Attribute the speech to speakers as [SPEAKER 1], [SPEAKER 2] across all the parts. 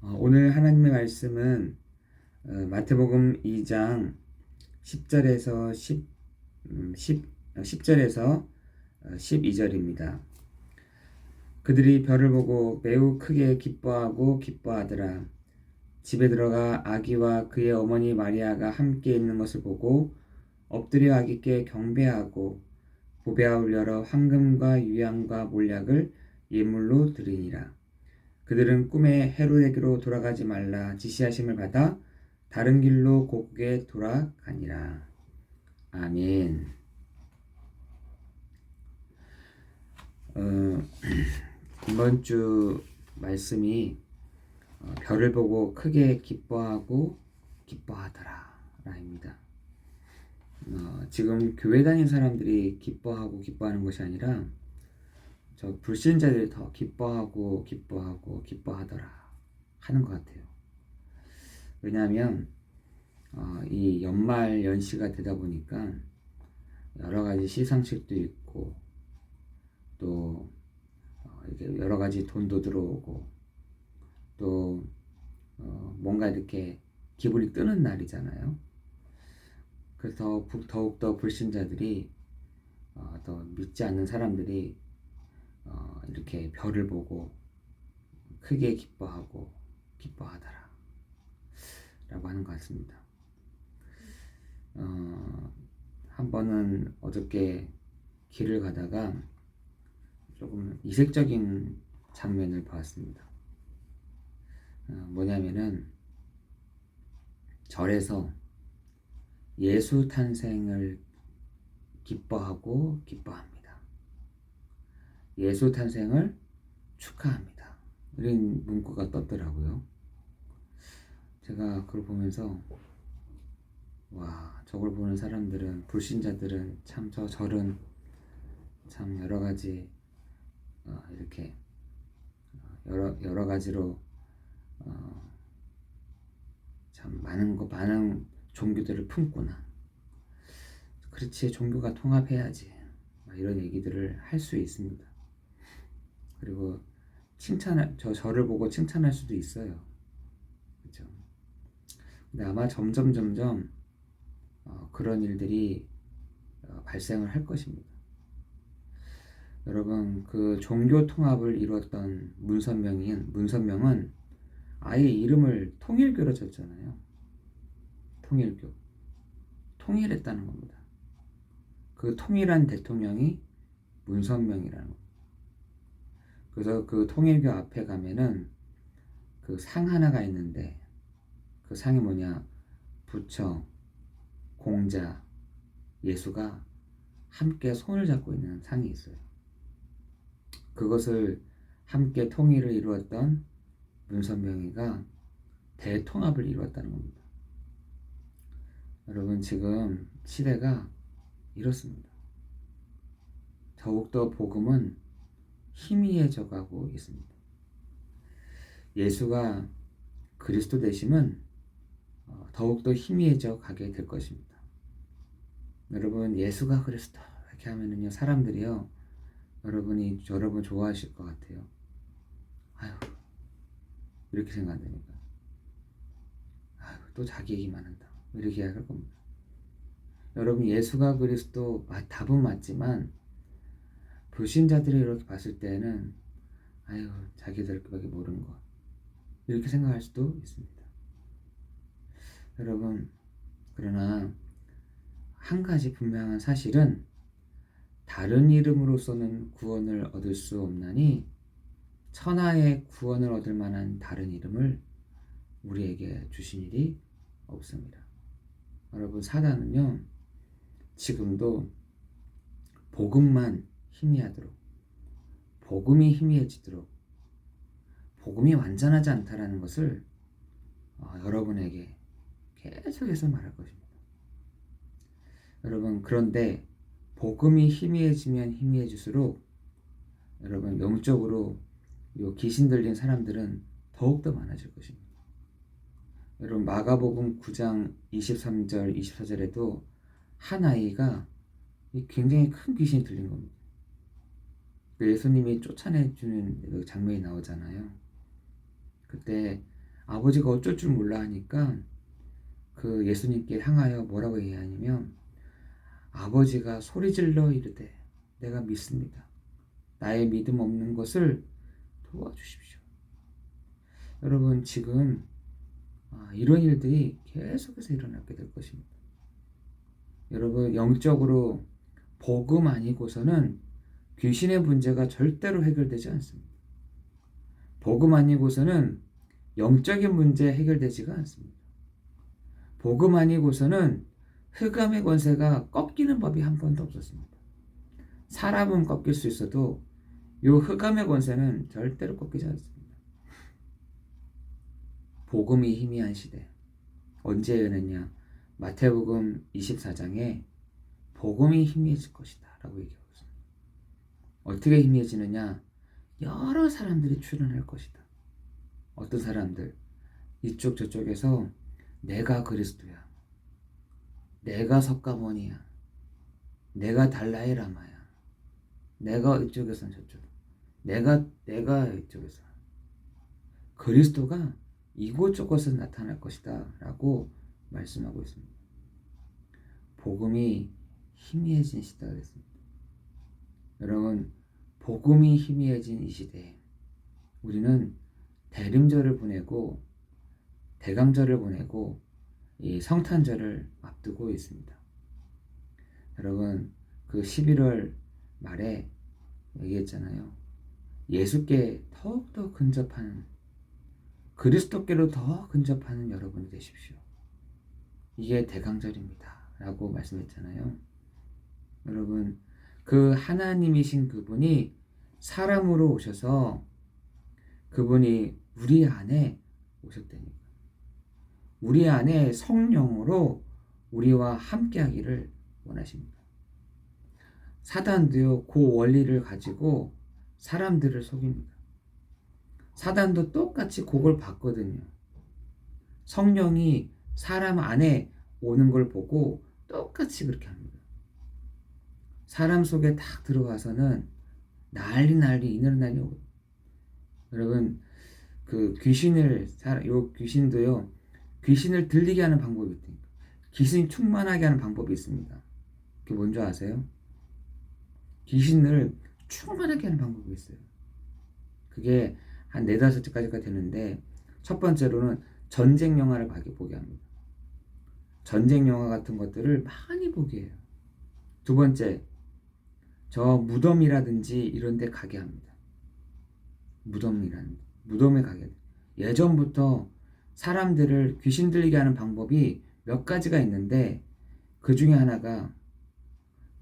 [SPEAKER 1] 어, 오늘 하나님의 말씀은 어, 마태복음 2장 10절에서 10, 음, 10, 10절에서 12절입니다. 그들이 별을 보고 매우 크게 기뻐하고 기뻐하더라. 집에 들어가 아기와 그의 어머니 마리아가 함께 있는 것을 보고 엎드려 아기께 경배하고 보배아울 열어 황금과 유향과 몰약을 예물로 드리니라. 그들은 꿈에 헤로에게로 돌아가지 말라 지시하심을 받아 다른 길로 곧게 돌아가니라. 아멘. 어, 이번 주 말씀이 어, 별을 보고 크게 기뻐하고 기뻐하더라 라입니다. 어, 지금 교회 다니는 사람들이 기뻐하고 기뻐하는 것이 아니라 저 불신자들이 더 기뻐하고 기뻐하고 기뻐하더라 하는 것 같아요. 왜냐하면 어, 이 연말 연시가 되다 보니까 여러 가지 시상식도 있고 또 어, 이게 여러 가지 돈도 들어오고 또 어, 뭔가 이렇게 기분이 뜨는 날이잖아요. 그래서 더욱 더 불신자들이 어, 더 믿지 않는 사람들이 어, 이렇게 별을 보고 크게 기뻐하고 기뻐하더라 라고 하는 것 같습니다. 어, 한 번은 어저께 길을 가다가 조금 이색적인 장면을 보았습니다. 어, 뭐냐면은 절에서 예수 탄생을 기뻐하고 기뻐합니다. 예수 탄생을 축하합니다. 이런 문구가 떴더라고요. 제가 그걸 보면서 와 저걸 보는 사람들은 불신자들은 참 저 절은 참 여러 가지 어, 이렇게 어, 여러 여러 가지로 어, 참 많은 거 많은 종교들을 품구나. 그렇지 종교가 통합해야지. 이런 얘기들을 할 수 있습니다. 그리고 칭찬할 저 저를 보고 칭찬할 수도 있어요. 그렇죠. 근데 아마 점점 점점 어, 그런 일들이 어, 발생을 할 것입니다. 여러분 그 종교 통합을 이루었던 문선명인 문선명은 아예 이름을 통일교로 졌잖아요. 통일교. 통일했다는 겁니다. 그 통일한 대통령이 문선명이라는 겁니다. 그래서 그 통일교 앞에 가면은 그 상 하나가 있는데 그 상이 뭐냐 부처, 공자, 예수가 함께 손을 잡고 있는 상이 있어요. 그것을 함께 통일을 이루었던 문선명이가 대통합을 이루었다는 겁니다. 여러분 지금 시대가 이렇습니다. 더욱더 복음은 희미해져 가고 있습니다. 예수가 그리스도 되심은 어, 더욱더 희미해져 가게 될 것입니다. 여러분, 예수가 그리스도 이렇게 하면은요, 사람들이요, 여러분이, 여러분 좋아하실 것 같아요. 아유, 이렇게 생각한다니까. 아유, 또 자기 얘기만 한다. 이렇게 이야기할 겁니다. 여러분, 예수가 그리스도, 답은 맞지만, 불신자들이 이렇게 봤을 때는 아유 자기들밖에 모르는 것 이렇게 생각할 수도 있습니다. 여러분 그러나 한 가지 분명한 사실은 다른 이름으로서는 구원을 얻을 수 없나니 천하의 구원을 얻을 만한 다른 이름을 우리에게 주신 일이 없습니다. 여러분 사단은요 지금도 복음만 희미하도록 복음이 희미해지도록 복음이 완전하지 않다라는 것을 어, 여러분에게 계속해서 말할 것입니다. 여러분 그런데 복음이 희미해지면 희미해질수록 여러분 영적으로 요 귀신 들린 사람들은 더욱더 많아질 것입니다. 여러분 마가복음 9장 23절 24절에도 한 아이가 굉장히 큰 귀신이 들린 겁니다. 그 예수님이 쫓아내주는 그 장면이 나오잖아요. 그때 아버지가 어쩔 줄 몰라 하니까 그 예수님께 향하여 뭐라고 얘기하냐면 아버지가 소리질러 이르되 내가 믿습니다. 나의 믿음 없는 것을 도와주십시오. 여러분 지금 아, 이런 일들이 계속해서 일어나게 될 것입니다. 여러분 영적으로 복음 아니고서는 귀신의 문제가 절대로 해결되지 않습니다. 복음 아니고서는 영적인 문제 해결되지가 않습니다. 복음 아니고서는 흑암의 권세가 꺾이는 법이 한 번도 없었습니다. 사람은 꺾일 수 있어도 요 흑암의 권세는 절대로 꺾이지 않습니다. 복음이 희미한 시대. 언제 열렸냐? 마태복음 24장에 복음이 희미해질 것이다. 라고 얘기하고 있습니다. 어떻게 희미해지느냐? 여러 사람들이 출연할 것이다. 어떤 사람들? 이쪽 저쪽에서 내가 그리스도야. 내가 석가모니야. 내가 달라이라마야. 내가 이쪽에선 저쪽. 내가 내가 이쪽에서. 그리스도가 이곳저곳에 나타날 것이다라고 말씀하고 있습니다. 복음이 희미해진 시대가 됐습니다. 여러분, 복음이 희미해진 이 시대에 우리는 대림절을 보내고 대강절을 보내고 이 성탄절을 앞두고 있습니다. 여러분, 그 11월 말에 얘기했잖아요. 예수께 더욱더 근접하는 그리스도께로 더 근접하는 여러분이 되십시오. 이게 대강절입니다. 라고 말씀했잖아요. 여러분, 그 하나님이신 그분이 사람으로 오셔서 그분이 우리 안에 오셨다니까. 우리 안에 성령으로 우리와 함께 하기를 원하십니다. 사단도요, 그 원리를 가지고 사람들을 속입니다. 사단도 똑같이 그걸 봤거든요. 성령이 사람 안에 오는 걸 보고 똑같이 그렇게 합니다. 사람 속에 딱 들어가서는 난리 난리 이는 난리 여러분 그 귀신을 요 귀신도요 귀신을 들리게 하는 방법이 있다. 귀신이 충만하게 하는 방법이 있습니다. 그게 뭔지 아세요? 귀신을 충만하게 하는 방법이 있어요. 그게 한 네다섯 가지가 되는데 첫 번째로는 전쟁 영화를 보게 합니다. 전쟁 영화 같은 것들을 많이 보게 해요. 두 번째, 저 무덤이라든지 이런 데 가게 합니다. 무덤이라는 무덤에 가게 돼. 예전부터 사람들을 귀신 들리게 하는 방법이 몇 가지가 있는데 그 중에 하나가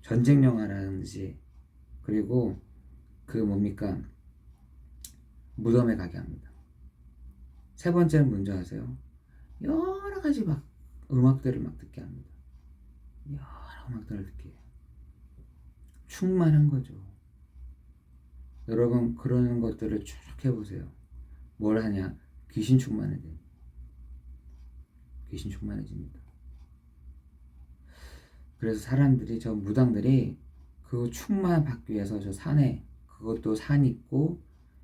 [SPEAKER 1] 전쟁 영화라든지 그리고 그 뭡니까 무덤에 가게 합니다. 세 번째는 뭔지 아세요? 여러 가지 막 음악들을 막 듣게 합니다. 여러 음악들을 듣게 해요. 충만한 거죠. 여러분 그런 것들을 쭉 해보세요. 뭘 하냐? 귀신 충만해져. 귀신 충만해집니다. 그래서 사람들이 저 무당들이 그 충만 받기 위해서 저 산에 그것도 산 있고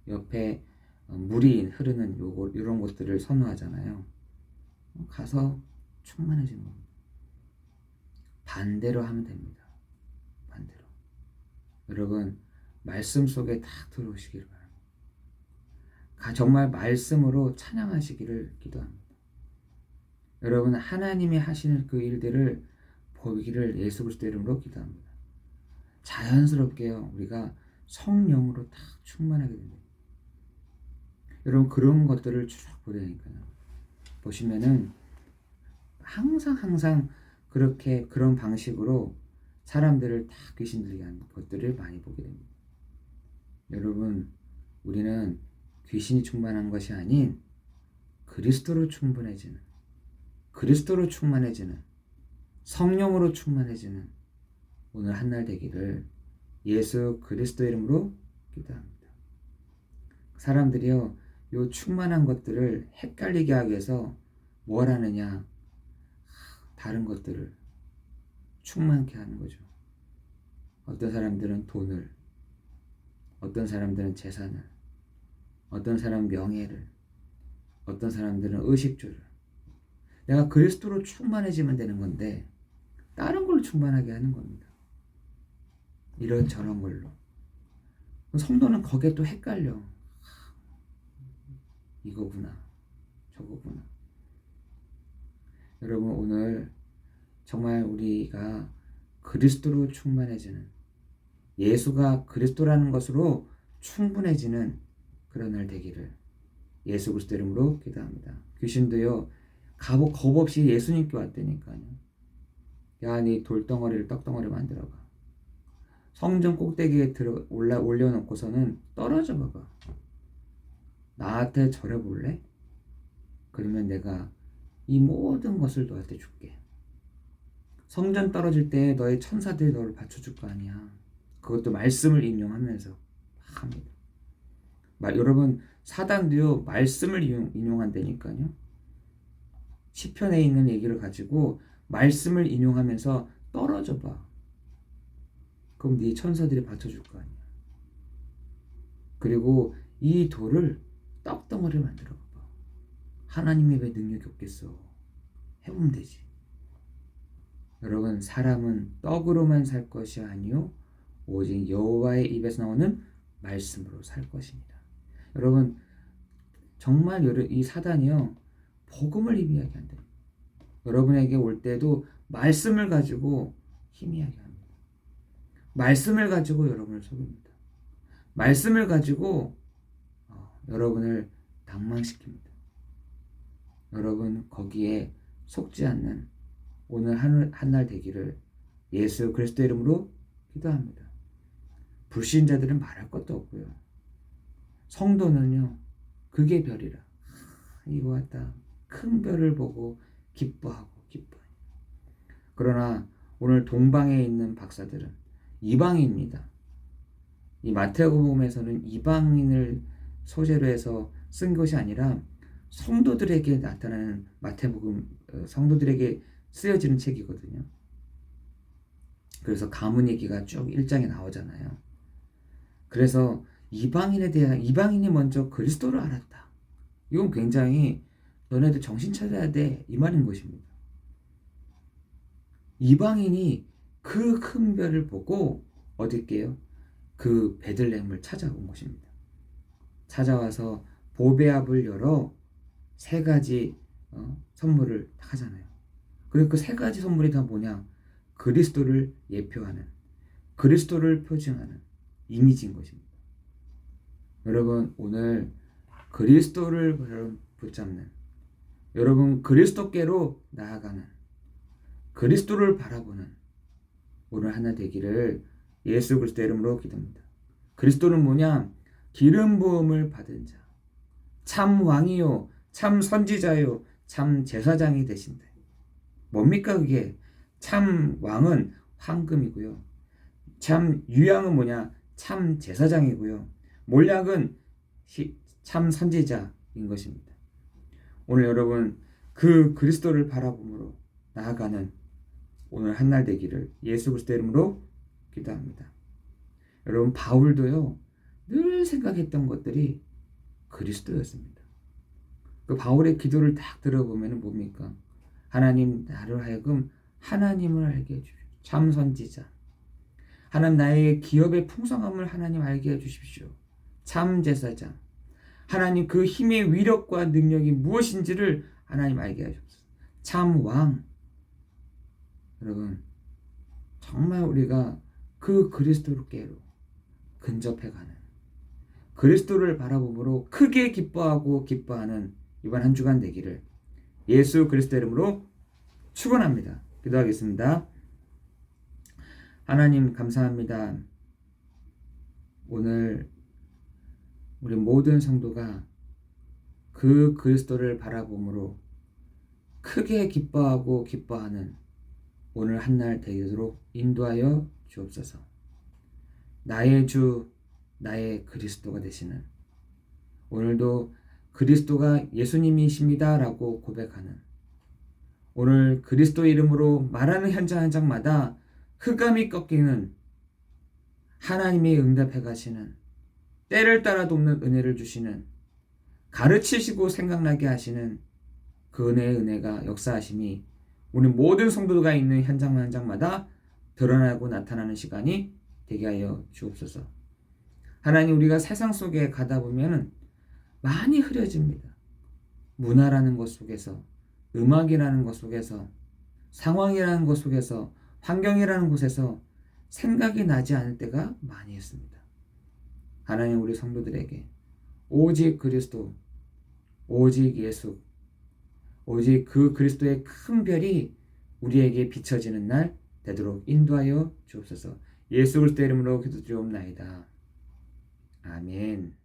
[SPEAKER 1] 옆에 물이 흐르는 요거 이런 것들을 선호하잖아요. 가서 충만해지는 겁니다. 반대로 하면 됩니다. 여러분 말씀 속에 딱 들어오시기를 바랍니다. 정말 말씀으로 찬양하시기를 기도합니다. 여러분 하나님이 하시는 그 일들을 보기를 예수 그리스도 이름으로 기도합니다. 자연스럽게요 우리가 성령으로 딱 충만하게 됩니다. 여러분 그런 것들을 쭉 보려니까요. 보시면은 항상 항상 그렇게 그런 방식으로 사람들을 다 귀신 들게 하는 것들을 많이 보게 됩니다. 여러분 우리는 귀신이 충만한 것이 아닌 그리스도로 충분해지는 그리스도로 충만해지는 성령으로 충만해지는 오늘 한 날 되기를 예수 그리스도 이름으로 기도합니다. 사람들이요 요 충만한 것들을 헷갈리게 하기 위해서 뭘 하느냐? 다른 것들을 충만케 하는 거죠. 어떤 사람들은 돈을, 어떤 사람들은 재산을, 어떤 사람 명예를, 어떤 사람들은 의식주를 내가 그리스도로 충만해지면 되는 건데 다른 걸로 충만하게 하는 겁니다. 이런 저런 걸로. 성도는 거기에 또 헷갈려. 이거구나. 저거구나. 여러분 오늘 정말 우리가 그리스도로 충만해지는 예수가 그리스도라는 것으로 충분해지는 그런 날 되기를 예수 그리스도 이름으로 기도합니다. 귀신도요 갑, 겁 없이 예수님께 왔다니까요. 야, 네 돌덩어리를 떡덩어리 만들어 봐. 성전 꼭대기에 들어 올라 올려놓고서는 떨어져 봐봐. 나한테 절해 볼래? 그러면 내가 이 모든 것을 너한테 줄게. 성전 떨어질 때 너의 천사들이 너를 받쳐줄 거 아니야. 그것도 말씀을 인용하면서 합니다. 마, 여러분 사단도요 말씀을 인용, 인용한다니까요. 시편에 있는 얘기를 가지고 말씀을 인용하면서 떨어져 봐. 그럼 네 천사들이 받쳐줄 거 아니야. 그리고 이 돌을 떡덩어리를 만들어 봐봐. 하나님의 왜 능력이 없겠어? 해보면 되지. 여러분 사람은 떡으로만 살 것이 아니요 오직 여호와의 입에서 나오는 말씀으로 살 것입니다. 여러분 정말 이 사단이요 복음을 희미하게 한다. 여러분에게 올 때도 말씀을 가지고 희미하게 합니다. 말씀을 가지고 여러분을 속입니다. 말씀을 가지고 어, 여러분을 낭망시킵니다. 여러분 거기에 속지 않는 오늘 한날 되기를 예수 그리스도 이름으로 기도합니다. 불신자들은 말할 것도 없고요. 성도는요, 그게 별이라. 이거 같다. 큰 별을 보고 기뻐하고 기뻐해. 그러나 오늘 동방에 있는 박사들은 이방인입니다. 이 마태복음에서는 이방인을 소재로 해서 쓴 것이 아니라 성도들에게 나타나는 마태복음 어, 성도들에게 쓰여지는 책이거든요. 그래서 가문 얘기가 쭉 1장에 나오잖아요. 그래서 이방인에 대한 이방인이 먼저 그리스도를 알았다. 이건 굉장히 너네들 정신 차려야 돼. 이 말인 것입니다. 이방인이 그 큰 별을 보고 어딜게요? 그 베들레헴을 찾아온 것입니다. 찾아와서 보배압을 열어 세 가지 어, 선물을 하잖아요. 그리고 그 세 가지 선물이 다 뭐냐? 그리스도를 예표하는 그리스도를 표징하는 이미지인 것입니다. 여러분 오늘 그리스도를 붙잡는 여러분 그리스도께로 나아가는 그리스도를 바라보는 오늘 하나 되기를 예수 그리스도 이름으로 기도합니다. 그리스도는 뭐냐? 기름 부음을 받은 자, 참 왕이요, 참 선지자요, 참 제사장이 되신다. 뭡니까 그게? 참 왕은 황금이고요. 참 유양은 뭐냐? 참 제사장이고요. 몰약은 참 선지자인 것입니다. 오늘 여러분 그 그리스도를 바라봄으로 나아가는 오늘 한 날 되기를 예수 그리스도 이름으로 기도합니다. 여러분 바울도요 늘 생각했던 것들이 그리스도였습니다. 그 바울의 기도를 딱 들어보면 뭡니까? 하나님 나를 하여금 하나님을 알게 해주십시오. 참 선지자. 하나님 나의 기업의 풍성함을 하나님 알게 해주십시오. 참 제사장. 하나님 그 힘의 위력과 능력이 무엇인지를 하나님 알게 하셨습니다. 참 왕. 여러분, 정말 우리가 그 그리스도께로 근접해가는 그리스도를 바라보므로 크게 기뻐하고 기뻐하는 이번 한 주간 되기를 예수 그리스도 이름으로 축원합니다. 기도하겠습니다. 하나님 감사합니다. 오늘 우리 모든 성도가 그 그리스도를 바라봄으로 크게 기뻐하고 기뻐하는 오늘 한 날 되도록 인도하여 주옵소서. 나의 주, 나의 그리스도가 되시는 오늘도 그리스도가 예수님이십니다라고 고백하는 오늘 그리스도 이름으로 말하는 현장 현장마다 흑암이 꺾이는 하나님이 응답해 가시는 때를 따라 돕는 은혜를 주시는 가르치시고 생각나게 하시는 그 은혜의 은혜가 역사하심이 우리 모든 성도가 있는 현장 현장마다 드러나고 나타나는 시간이 되게 하여 주옵소서. 하나님 우리가 세상 속에 가다 보면은 많이 흐려집니다. 문화라는 것 속에서 음악이라는 것 속에서 상황이라는 것 속에서 환경이라는 곳에서 생각이 나지 않을 때가 많이 있습니다. 하나님 우리 성도들에게 오직 그리스도, 오직 예수, 오직 그 그리스도의 큰 별이 우리에게 비춰지는 날 되도록 인도하여 주옵소서. 예수 그리스도 이름으로 기도드리옵나이다. 아멘.